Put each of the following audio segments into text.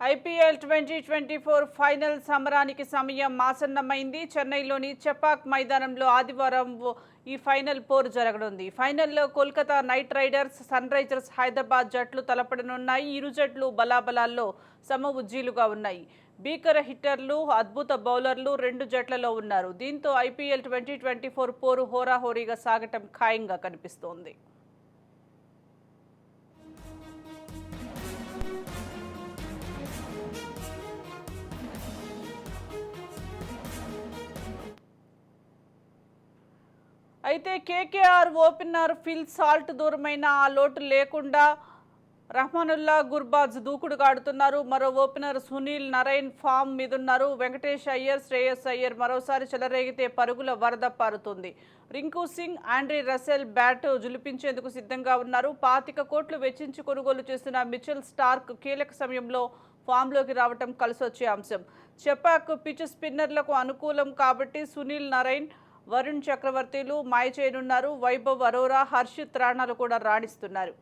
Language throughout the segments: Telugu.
IPL twenty twenty four final సమరానికి సమయం ఆసన్నమైంది. చెన్నైలోని చెపాక్ మైదానంలో ఆదివారం ఈ ఫైనల్ పోరు జరగనుంది. ఫైనల్లో Kolkata Knight Riders Sunrisers Hyderabad జట్లు తలపడనున్నాయి. ఇరు జట్లు బలాబలాల్లో సమ ఉజ్జీలుగా ఉన్నాయి. భీకర హిట్టర్లు అద్భుత బౌలర్లు రెండు జట్లలో ఉన్నారు. దీంతో ఐపీఎల్ ట్వంటీ ట్వంటీ ఫోర్ పోరు హోరాహోరీగా సాగటం ఖాయంగా కనిపిస్తోంది. అయితే కేకేఆర్ ఓపెనర్ ఫిల్ సాల్ట్ దూరమైన ఆ లోటు లేకుండా రహమానుల్లా గుర్బాజ్ దూకుడుగా ఆడుతున్నారు. మరో ఓపెనర్ సునీల్ నరైన్ ఫామ్ మీదున్నారు. వెంకటేష్ అయ్యర్ శ్రేయస్ అయ్యర్ మరోసారి చెలరేగితే పరుగుల వరద పారుతుంది. Rinku Singh Andre Russell bat జులిపించేందుకు సిద్ధంగా ఉన్నారు. పాతిక కోట్లు వెచ్చించి కొనుగోలు చేసిన మిచెల్ స్టార్క్ కీలక సమయంలో ఫామ్లోకి రావటం కలిసొచ్చే అంశం. చెపాక్ పిచ్ స్పిన్నర్లకు అనుకూలం కాబట్టి సునీల్ నరైన్ వరుణ్ చక్రవర్తిలు మాయ చేయనున్నారు వైభవ్ అరోరా హర్షిత్ రాణాలు కూడా రాణిస్తున్నారు.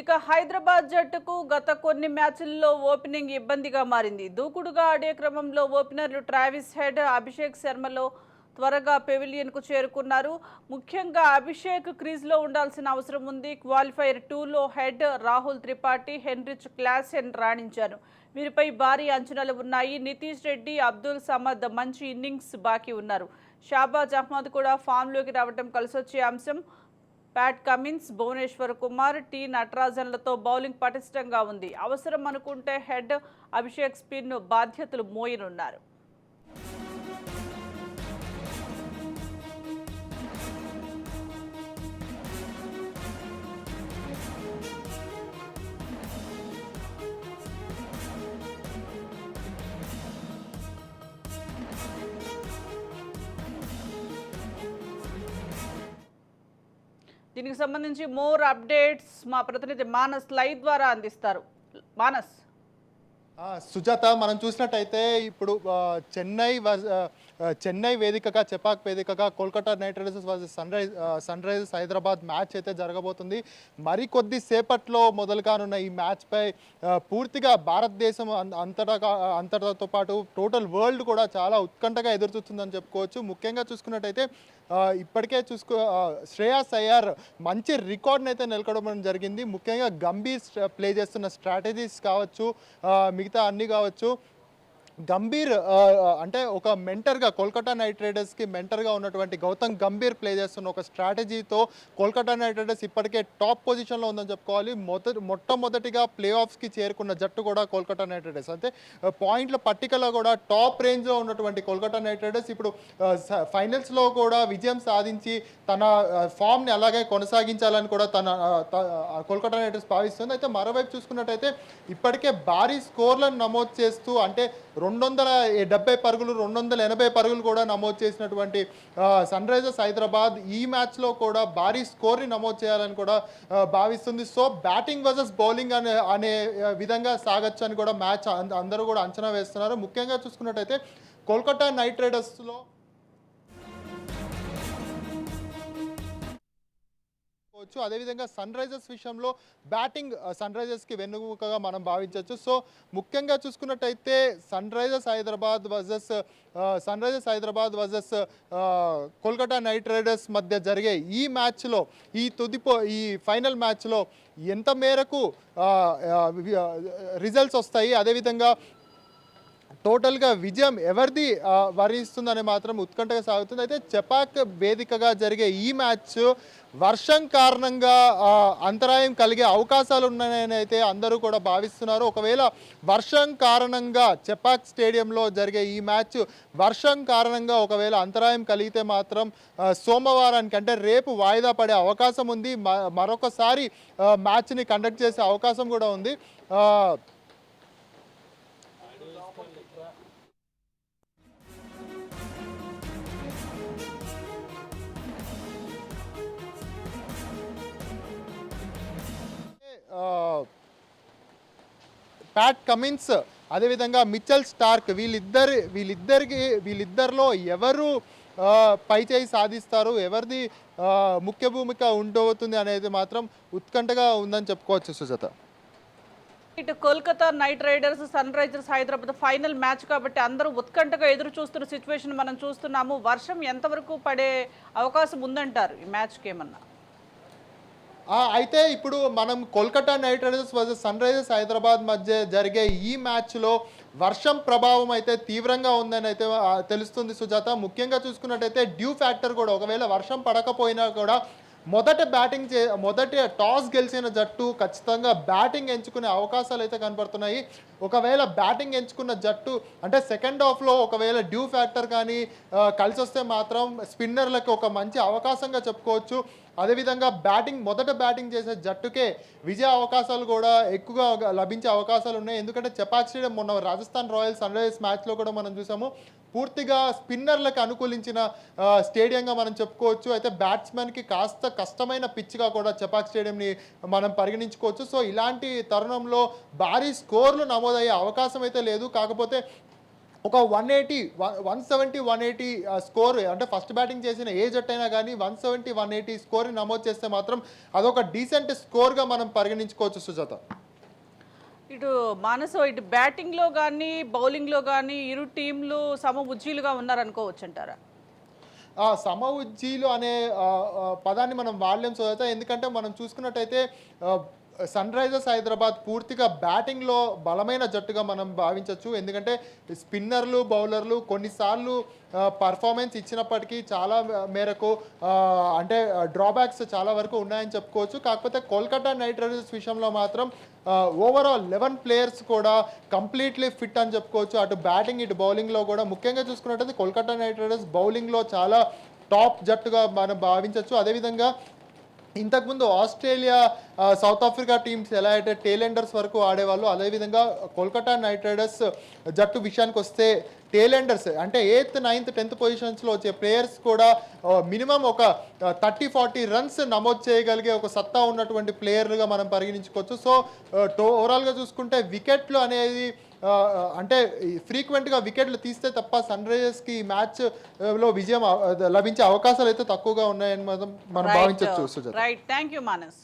ఇక హైదరాబాద్ జట్టుకు గత కొన్ని మ్యాచ్ల్లో ఓపెనింగ్ ఇబ్బందిగా మారింది. దూకుడుగా ఆడే క్రమంలో ఓపెనర్లు ట్రావిస్ హెడ్ అభిషేక్ శర్మలో త్వరగా పెవిలియన్కు చేరుకున్నారు. ముఖ్యంగా అభిషేక్ క్రీజ్లో ఉండాల్సిన అవసరం ఉంది. క్వాలిఫైర్ టూలో Head Rahul Tripathi Heinrich Klaasen రాణించారు. వీరిపై భారీ అంచనాలు ఉన్నాయి. నితీష్ రెడ్డి అబ్దుల్ సమద్ మంచి ఇన్నింగ్స్ బాకీ ఉన్నారు. షాబాజ్ అహ్మద్ కూడా ఫామ్లోకి రావడం కలిసొచ్చే అంశం. Pat Cummins Bhuvneshwar Kumar T నటరాజన్లతో bowling పటిష్టంగా ఉంది. అవసరం అనుకుంటే హెడ్ అభిషేక్ స్పిన్ బాధ్యతలు మోయనున్నారు. దీనికి సంబంధించి మోర్ అప్డేట్స్ మా ప్రతినిధి మానస్ లైవ్ ద్వారా అందిస్తారు. మానస్. సుజాత మనం చూసినట్టయితే ఇప్పుడు చెన్నై చెన్నై వేదికగా చెపాక్ వేదికగా Kolkata Knight Riders versus Sunrise Sunrisers Hyderabad match అయితే జరగబోతుంది. మరికొద్ది సేపట్లో మొదలు కానున్న ఈ మ్యాచ్పై పూర్తిగా భారతదేశం అంతటా కా- అంతటాతో పాటు టోటల్ వరల్డ్ కూడా చాలా ఉత్కంఠగా ఎదురుచూస్తుందని చెప్పుకోవచ్చు. ముఖ్యంగా చూసుకున్నట్టయితే ఇప్పటికే చూసుకో శ్రేయాస్ అయ్యార్ మంచి రికార్డ్ని అయితే నెలకొనడం జరిగింది. ముఖ్యంగా గంభీర్ ప్లే చేస్తున్న స్ట్రాటజీస్ కావచ్చు ఆ, మిగతా అన్నీ కావచ్చు. గంభీర్ అంటే ఒక మెంటర్గా కోల్కతా నైట్ రైడర్స్కి మెంటర్గా ఉన్నటువంటి గౌతమ్ గంభీర్ ప్లే చేస్తున్న ఒక స్ట్రాటజీతో కోల్కతా నైట్ రైడర్స్ ఇప్పటికే టాప్ పొజిషన్లో ఉందని చెప్పుకోవాలి. మొదటి మొట్టమొదటిగా ప్లే ఆఫ్స్కి చేరుకున్న జట్టు కూడా కోల్కతా నైట్ రైడర్స్ అంటే పాయింట్ల పట్టికలో కూడా టాప్ రేంజ్లో ఉన్నటువంటి కోల్కతా నైట్ రైడర్స్ ఇప్పుడు ఫైనల్స్లో కూడా విజయం సాధించి తన ఫామ్ని అలాగే కొనసాగించాలని కూడా తన త- కోల్కతా నైట్ రైడర్స్ భావిస్తుంది. అయితే మరోవైపు చూసుకున్నట్టయితే ఇప్పటికే భారీ స్కోర్లను నమోదు చేస్తూ అంటే రెండు వందల డెబ్బై పరుగులు రెండు వందల ఎనభై పరుగులు కూడా నమోదు చేసినటువంటి సన్ రైజర్స్ హైదరాబాద్ ఈ మ్యాచ్లో కూడా భారీ స్కోర్ని నమోదు చేయాలని కూడా భావిస్తుంది. సో బ్యాటింగ్ వర్సెస్ బౌలింగ్ అనే అనే విధంగా సాగచ్చు అని కూడా మ్యాచ్ అందరూ కూడా అంచనా వేస్తున్నారు. ముఖ్యంగా చూసుకున్నట్టయితే కోల్కతా నైట్ రైడర్స్లో చేసుకోవచ్చు అదేవిధంగా సన్ రైజర్స్ విషయంలో బ్యాటింగ్ సన్ రైజర్స్కి వెన్నుముకగా మనం భావించవచ్చు. సో ముఖ్యంగా చూసుకున్నట్టయితే Sunrisers Hyderabad versus Sunrisers Hyderabad versus Kolkata Knight Riders మధ్య జరిగే ఈ మ్యాచ్లో ఈ తుదిపో ఈ ఫైనల్ మ్యాచ్లో ఎంత మేరకు రిజల్ట్స్ వస్తాయి. అదేవిధంగా టోటల్గా విజయం ఎవరిది వరిస్తుందని మాత్రం ఉత్కంఠగా సాగుతుంది. అయితే చెపాక్ వేదికగా జరిగే ఈ మ్యాచ్ వర్షం కారణంగా అంతరాయం కలిగే అవకాశాలు ఉన్నాయని అయితే అందరూ కూడా భావిస్తున్నారు. ఒకవేళ వర్షం కారణంగా చెపాక్ స్టేడియంలో జరిగే ఈ మ్యాచ్ వర్షం కారణంగా ఒకవేళ అంతరాయం కలిగితే మాత్రం సోమవారానికి అంటే రేపు వాయిదా పడే అవకాశం ఉంది. మ- మరొకసారి మ్యాచ్ని కండక్ట్ చేసే అవకాశం కూడా ఉంది. ప్యాట్ కమిన్స్ అదేవిధంగా మిచ్చల్ స్టార్క్ వీళ్ళిద్దరి వీళ్ళిద్దరికి వీళ్ళిద్దరిలో ఎవరు పై చేయి సాధిస్తారు ఎవరిది ముఖ్య భూమిక ఉండబోతుంది అనేది మాత్రం ఉత్కంఠగా ఉందని చెప్పుకోవచ్చు సుజాత. ఇటు Kolkata Knight Riders Sunrisers Hyderabad final match కాబట్టి అందరూ ఉత్కంఠగా ఎదురు చూస్తున్న సిచ్యువేషన్ మనం చూస్తున్నాము. వర్షం ఎంతవరకు పడే అవకాశం ఉందంటారు ఈ మ్యాచ్కి ఏమన్నా? అయితే ఇప్పుడు మనం Kolkata Knight Riders versus Sunrisers Hyderabad మధ్య జరిగే ఈ మ్యాచ్లో వర్షం ప్రభావం అయితే తీవ్రంగా ఉందని అయితే తెలుస్తుంది సుజాత. ముఖ్యంగా చూసుకున్నట్టయితే డ్యూ ఫ్యాక్టర్ కూడా ఒకవేళ వర్షం పడకపోయినా కూడా మొదట బ్యాటింగ్ చే మొదటి టాస్ గెలిచిన జట్టు ఖచ్చితంగా బ్యాటింగ్ ఎంచుకునే అవకాశాలు అయితే కనపడుతున్నాయి ఒకవేళ బ్యాటింగ్ ఎంచుకున్న జట్టు అంటే సెకండ్ హాఫ్లో ఒకవేళ డ్యూ ఫ్యాక్టర్ కానీ కలిసి వస్తే మాత్రం స్పిన్నర్లకు ఒక మంచి అవకాశంగా చెప్పుకోవచ్చు. అదేవిధంగా బ్యాటింగ్ మొదట బ్యాటింగ్ చేసే జట్టుకే విజయ అవకాశాలు కూడా ఎక్కువగా లభించే అవకాశాలు ఉన్నాయి. ఎందుకంటే చపాక్ స్టేడియం మొన్న రాజస్థాన్ రాయల్స్ సన్ రైజర్స్ మ్యాచ్లో కూడా మనం చూసాము. పూర్తిగా స్పిన్నర్లకు అనుకూలించిన స్టేడియంగా మనం చెప్పుకోవచ్చు. అయితే బ్యాట్స్మెన్కి కాస్త కష్టమైన పిచ్గా కూడా చపాక్ స్టేడియంని మనం పరిగణించుకోవచ్చు. సో ఇలాంటి తరుణంలో భారీ స్కోర్లు నమోదయ్యే అవకాశం అయితే లేదు. కాకపోతే ఒక one eighty one seventy one eighty score అంటే ఫస్ట్ బ్యాటింగ్ చేసిన ఏ జట్టు అయినా కానీ వన్ సెవెంటీ వన్ ఎయిటీ స్కోర్ని నమోదు చేస్తే మాత్రం అదొక డీసెంట్ స్కోర్గా మనం పరిగణించుకోవచ్చు సుజాత. ఇటు మానసు ఇటు బ్యాటింగ్లో కానీ బౌలింగ్లో కానీ ఇరు టీంలు సమ ఉజ్జీలుగా ఉన్నారనుకోవచ్చు అంటారా సమ ఉజ్జీలు అనే పదాన్ని మనం వాడలేం సుజాత. ఎందుకంటే మనం చూసుకున్నట్టయితే సన్ రైజర్స్ హైదరాబాద్ పూర్తిగా బ్యాటింగ్లో బలమైన జట్టుగా మనం భావించవచ్చు ఎందుకంటే స్పిన్నర్లు బౌలర్లు కొన్నిసార్లు పర్ఫార్మెన్స్ ఇచ్చినప్పటికీ చాలా మేరకు అంటే డ్రాబ్యాక్స్ చాలా వరకు ఉన్నాయని చెప్పుకోవచ్చు. కాకపోతే కోల్కతా నైట్ రైడర్స్ విషయంలో మాత్రం ఓవరాల్ లెవెన్ ప్లేయర్స్ కూడా కంప్లీట్లీ ఫిట్ అని చెప్పుకోవచ్చు. అటు బ్యాటింగ్ ఇటు బౌలింగ్లో కూడా. ముఖ్యంగా చూసుకున్నట్టయితే కోల్కతా నైట్ రైడర్స్ బౌలింగ్లో చాలా టాప్ జట్టుగా మనం భావించవచ్చు అదేవిధంగా ఇంతకుముందు ఆస్ట్రేలియా సౌత్ ఆఫ్రికా టీమ్స్ ఎలా అయితే టేలెండర్స్ వరకు ఆడేవాళ్ళు అదేవిధంగా కోల్కతా నైట్ రైడర్స్ జట్టు విషయానికి వస్తే టేలెండర్స్ అంటే ఎయిత్ నైన్త్ టెన్త్ పొజిషన్స్లో వచ్చే ప్లేయర్స్ కూడా మినిమం ఒక థర్టీ ఫార్టీ రన్స్ నమోదు చేయగలిగే ఒక సత్తా ఉన్నటువంటి ప్లేయర్లుగా మనం పరిగణించుకోవచ్చు. సో ఓవరాల్గా చూసుకుంటే వికెట్లు అనేది అంటే ఫ్రీక్వెంట్గా వికెట్లు తీస్తే తప్ప సన్ రైజర్స్కి ఈ మ్యాచ్లో విజయం లభించే అవకాశాలు అయితే తక్కువగా ఉన్నాయని మనం మనం భావించవచ్చు రైట్ థ్యాంక్ యూ మానస్